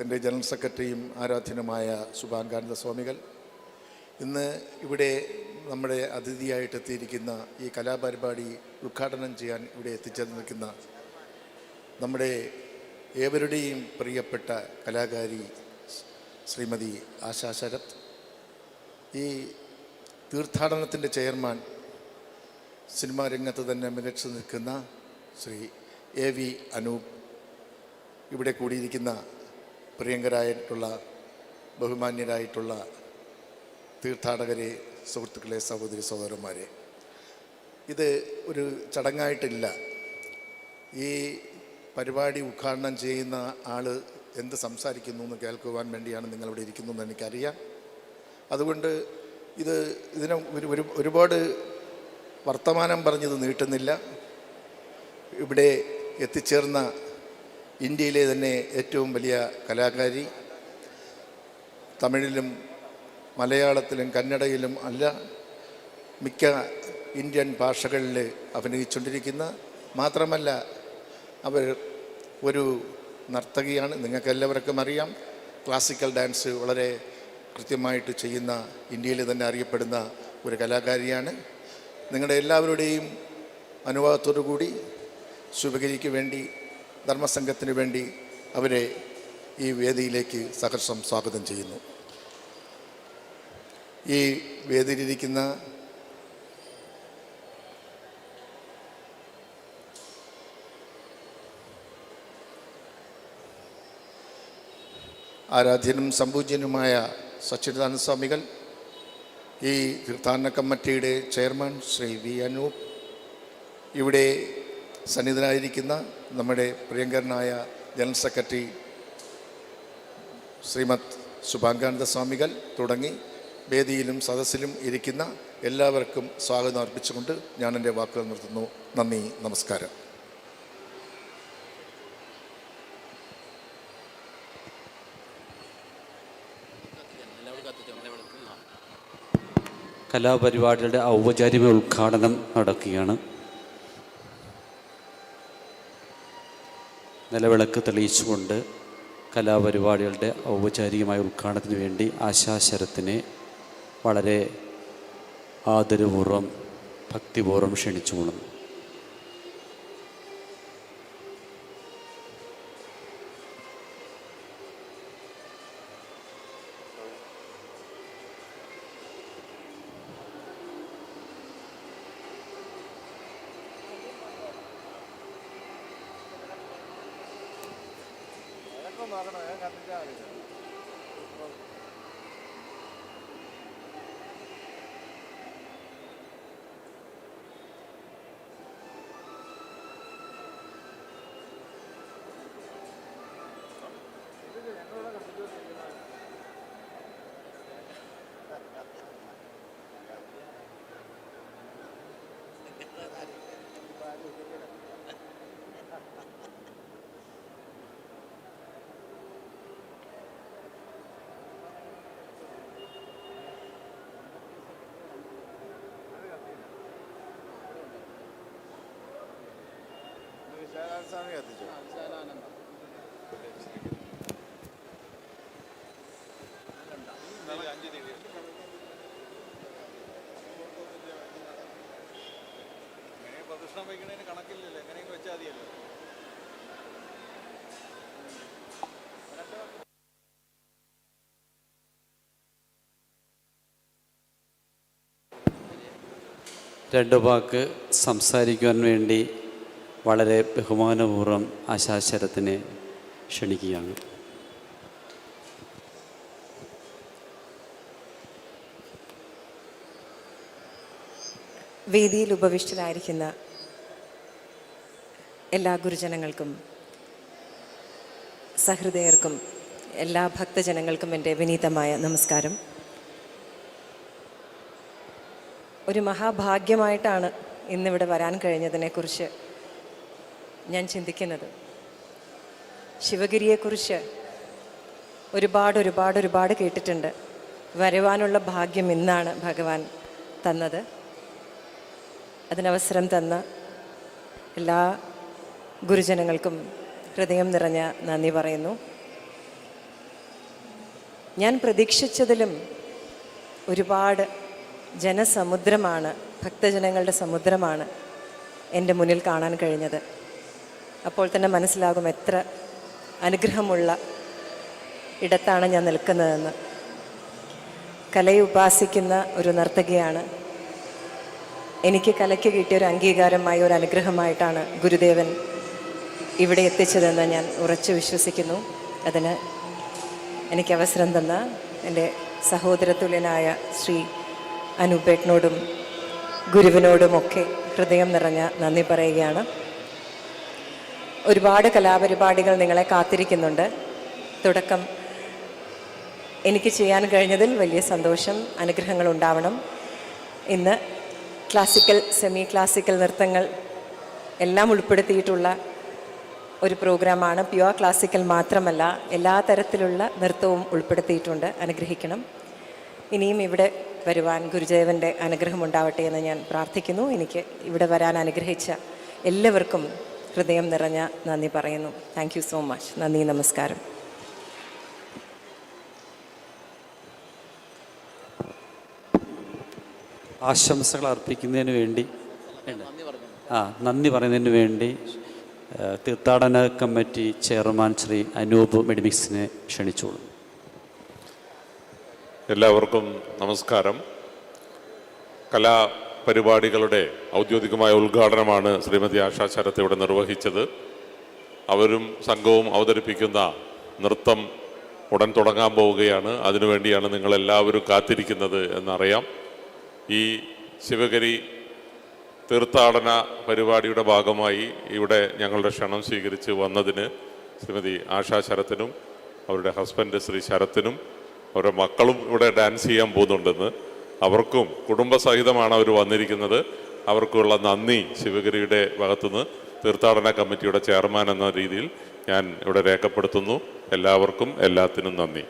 എന്റെ ജനറൽ സെക്രട്ടറിയും ആരാധ്യനുമായ ശുഭാംഗാനന്ദ സ്വാമികൾ. ഇന്ന് ഇവിടെ നമ്മുടെ അതിഥിയായിട്ട് എത്തിയിരിക്കുന്ന ഈ കലാപരിപാടി ഉദ്ഘാടനം ചെയ്യാൻ ഇവിടെ എത്തിച്ചേർന്നിരിക്കുന്ന നമ്മുടെ ഏവരുടെയും പ്രിയപ്പെട്ട കലാകാരി ശ്രീമതി ആശാ ശരത് ഈ തീർത്ഥാടനത്തിന്റെ ചെയർമാൻ സിനിമാ രംഗത്ത് തന്നെ മികച്ചു നിൽക്കുന്ന ശ്രീ എ വി അനൂപ് ഇവിടെ കൂടിയിരിക്കുന്ന പ്രിയങ്കരായിട്ടുള്ള ബഹുമാന്യരായിട്ടുള്ള തീർത്ഥാടകരെ സുഹൃത്തുക്കളെ സഹോദരി സഹോദരന്മാരെ ഇത് ഒരു ചടങ്ങായിട്ടില്ല. ഈ പരിപാടി ഉദ്ഘാടനം ചെയ്യുന്ന ആൾ എന്ത് സംസാരിക്കുന്നു എന്ന് കേൾക്കുവാൻ വേണ്ടിയാണ് നിങ്ങളിവിടെ ഇരിക്കുന്നതെന്ന് എനിക്കറിയാം. അതുകൊണ്ട് ഇത് ഇതിനെ ഒരു ഒരു ഒരുപാട് വർത്തമാനം പറഞ്ഞത് നീട്ടുന്നില്ല. ഇവിടെ എത്തിച്ചേർന്ന ഇന്ത്യയിലെ തന്നെ ഏറ്റവും വലിയ കലാകാരി. തമിഴിലും മലയാളത്തിലും കന്നഡയിലും അല്ല മിക്ക ഇന്ത്യൻ ഭാഷകളിൽ അഭിനയിച്ചുകൊണ്ടിരിക്കുന്ന മാത്രമല്ല അവർ ഒരു നർത്തകിയാണ്. നിങ്ങൾക്ക് എല്ലാവർക്കും അറിയാം ക്ലാസിക്കൽ ഡാൻസ് വളരെ കൃത്യമായിട്ട് ചെയ്യുന്ന ഇന്ത്യയിൽ തന്നെ അറിയപ്പെടുന്ന ഒരു കലാകാരിയാണ്. നിങ്ങളുടെ എല്ലാവരുടെയും അനുവാദത്തോടു കൂടി ശുഭഗിരിക്ക് വേണ്ടി ധർമ്മസംഘത്തിന് വേണ്ടി അവരെ ഈ വേദിയിലേക്ക് സഹർഷം സ്വാഗതം ചെയ്യുന്നു. ഈ വേദിയിലിരിക്കുന്ന ആരാധ്യനും സംപൂജ്യനുമായ സച്ചിദാനന്ദ സ്വാമികൾ ഈ തീർത്ഥാടന കമ്മിറ്റിയുടെ ചെയർമാൻ ശ്രീ വി അനൂപ് ഇവിടെ സന്നിധനായിരിക്കുന്ന നമ്മുടെ പ്രിയങ്കരനായ ജനറൽ സെക്രട്ടറി ശ്രീമത് ശുഭാംഗാനന്ദ സ്വാമികൾ തുടങ്ങി വേദിയിലും സദസ്സിലും ഇരിക്കുന്ന എല്ലാവർക്കും സ്വാഗതം അർപ്പിച്ചുകൊണ്ട് ഞാൻ എന്റെ വാക്കുകൾ നിർത്തുന്നു. നന്ദി നമസ്കാരം. കലാപരിപാടിയുടെ ഔപചാരിക ഉദ്ഘാടനം നടക്കുകയാണ്. നിലവിളക്ക് തെളിയിച്ചുകൊണ്ട് കലാപരിപാടികളുടെ ഔപചാരികമായ ഉദ്ഘാടനത്തിന് വേണ്ടി ആശാശരത്തിനെ വളരെ ആദരപൂർവം ഭക്തിപൂർവം பார்க்கணும் கற்றுக்க ക്ഷണിച്ചുകൊള്ളുന്നു പ്രദക്ഷിണം വയ്ക്കുന്നതിന് കണക്കില്ലല്ലോ എങ്ങനെയെങ്കിലും വെച്ചാൽ മതിയല്ലോ. രണ്ട് വാക്ക് സംസാരിക്കുവാൻ വേണ്ടി വളരെ ബഹുമാനപൂർവം ആശാശരത്തിനെ ക്ഷണിക്കുകയാണ്. വേദിയിൽ ഉപവിഷ്ടരായിരിക്കുന്ന എല്ലാ ഗുരുജനങ്ങൾക്കും സഹൃദയർക്കും എല്ലാ ഭക്തജനങ്ങൾക്കും എന്റെ വിനീതമായ നമസ്കാരം. ഒരു മഹാഭാഗ്യമായിട്ടാണ് ഇന്നിവിടെ വരാൻ കഴിഞ്ഞതിനെക്കുറിച്ച് ഞാൻ ചിന്തിക്കുന്നത്. ശിവഗിരിയെക്കുറിച്ച് ഒരുപാട് ഒരുപാട് ഒരുപാട് കേട്ടിട്ടുണ്ട്. വരവാനുള്ള ഭാഗ്യം ഇന്നാണ് ഭഗവാൻ തന്നത്. അതിനവസരം തന്ന എല്ലാ ഗുരുജനങ്ങൾക്കും ഹൃദയം നിറഞ്ഞ നന്ദി പറയുന്നു. ഞാൻ പ്രതീക്ഷിച്ചതിലും ഒരുപാട് ജനസമുദ്രമാണ് ഭക്തജനങ്ങളുടെ സമുദ്രമാണ് എന്റെ മുന്നിൽ കാണാൻ കഴിഞ്ഞത്. അപ്പോൾ തന്നെ മനസ്സിലാകും എത്ര അനുഗ്രഹമുള്ള ഇടത്താണ് ഞാൻ നിൽക്കുന്നതെന്ന്. കലയെ ഉപാസിക്കുന്ന ഒരു നർത്തകിയാണ്. എനിക്ക് കലയ്ക്ക് കിട്ടിയ ഒരു അംഗീകാരമായ ഒരു അനുഗ്രഹമായിട്ടാണ് ഗുരുദേവൻ ഇവിടെ എത്തിച്ചതെന്ന് ഞാൻ ഉറച്ചു വിശ്വസിക്കുന്നു. അതിന് എനിക്ക് അവസരം തന്ന എന്റെ സഹോദരതുല്യനായ ശ്രീ അനൂപേട്ടനോടും ഗുരുവിനോടുമൊക്കെ ഹൃദയം നിറഞ്ഞ നന്ദി പറയുകയാണ്. ഒരുപാട് കലാപരിപാടികൾ നിങ്ങളെ കാത്തിരിക്കുന്നുണ്ട്. തുടക്കം. എനിക്ക് ചെയ്യാൻ കഴിഞ്ഞതിൽ വലിയ സന്തോഷം അനുഗ്രഹങ്ങൾ ഉണ്ടാവണം. ഇന്ന് ക്ലാസിക്കൽ സെമി ക്ലാസിക്കൽ നൃത്തങ്ങൾ എല്ലാം ഉൾപ്പെടുത്തിയിട്ടുള്ള ഒരു പ്രോഗ്രാമാണ്. പ്യുവർ ക്ലാസിക്കൽ മാത്രമല്ല എല്ലാ തരത്തിലുള്ള നൃത്തവും ഉൾപ്പെടുത്തിയിട്ടുണ്ട്. അനുഗ്രഹിക്കണം. ഇനിയും ഇവിടെ വരുവാൻ ഗുരുദേവന്റെ അനുഗ്രഹം ഉണ്ടാവട്ടെ എന്ന് ഞാൻ പ്രാർത്ഥിക്കുന്നു. എനിക്ക് ഇവിടെ വരാൻ അനുഗ്രഹിച്ച എല്ലാവർക്കും ഹൃദയം നിറഞ്ഞ നന്ദി പറയുന്നു. താങ്ക് യു സോ മച്ച് നന്ദി നമസ്കാരം. ആശംസകൾ അർപ്പിക്കുന്നതിന് വേണ്ടി. ആ നന്ദി പറയുന്നതിന് വേണ്ടി തീർത്ഥാടന കമ്മിറ്റി ചെയർമാൻ ശ്രീ അനൂപ് മെഡിമിക്സിനെ ക്ഷണിച്ചോളൂ. എല്ലാവർക്കും നമസ്കാരം. കലാപരിപാടികളുടെ ഔദ്യോഗികമായ ഉദ്ഘാടനമാണ് ശ്രീമതി ആശാ ശരത്ത് ഇവിടെ നിർവഹിച്ചത്. അവരും സംഘവും അവതരിപ്പിക്കുന്ന നൃത്തം ഉടൻ തുടങ്ങാൻ പോവുകയാണ്. അതിനുവേണ്ടിയാണ് നിങ്ങളെല്ലാവരും കാത്തിരിക്കുന്നത് എന്നറിയാം. ഈ ശിവഗരി തീർത്ഥാടന പരിപാടിയുടെ ഭാഗമായി ഇവിടെ ഞങ്ങളുടെ ക്ഷണം സ്വീകരിച്ച് വന്നതിന് ശ്രീമതി ആശാ ശരത്തിനും അവരുടെ ഹസ്ബൻഡ് ശ്രീ ശരത്തിനും അവരുടെ മക്കളും ഇവിടെ ഡാൻസ് ചെയ്യാൻ പോകുന്നുണ്ടെന്ന് അവർക്കും കുടുംബസഹിതമാണ് അവർ വന്നിരിക്കുന്നത്. അവർക്കുള്ള നന്ദി ശിവഗിരിയുടെ ഭാഗത്തുനിന്ന്. തീർത്ഥാടന കമ്മിറ്റിയുടെ ചെയർമാൻ എന്ന രീതിയിൽ ഞാൻ ഇവിടെ രേഖപ്പെടുത്തുന്നു. എല്ലാവർക്കും എല്ലാത്തിനും നന്ദി.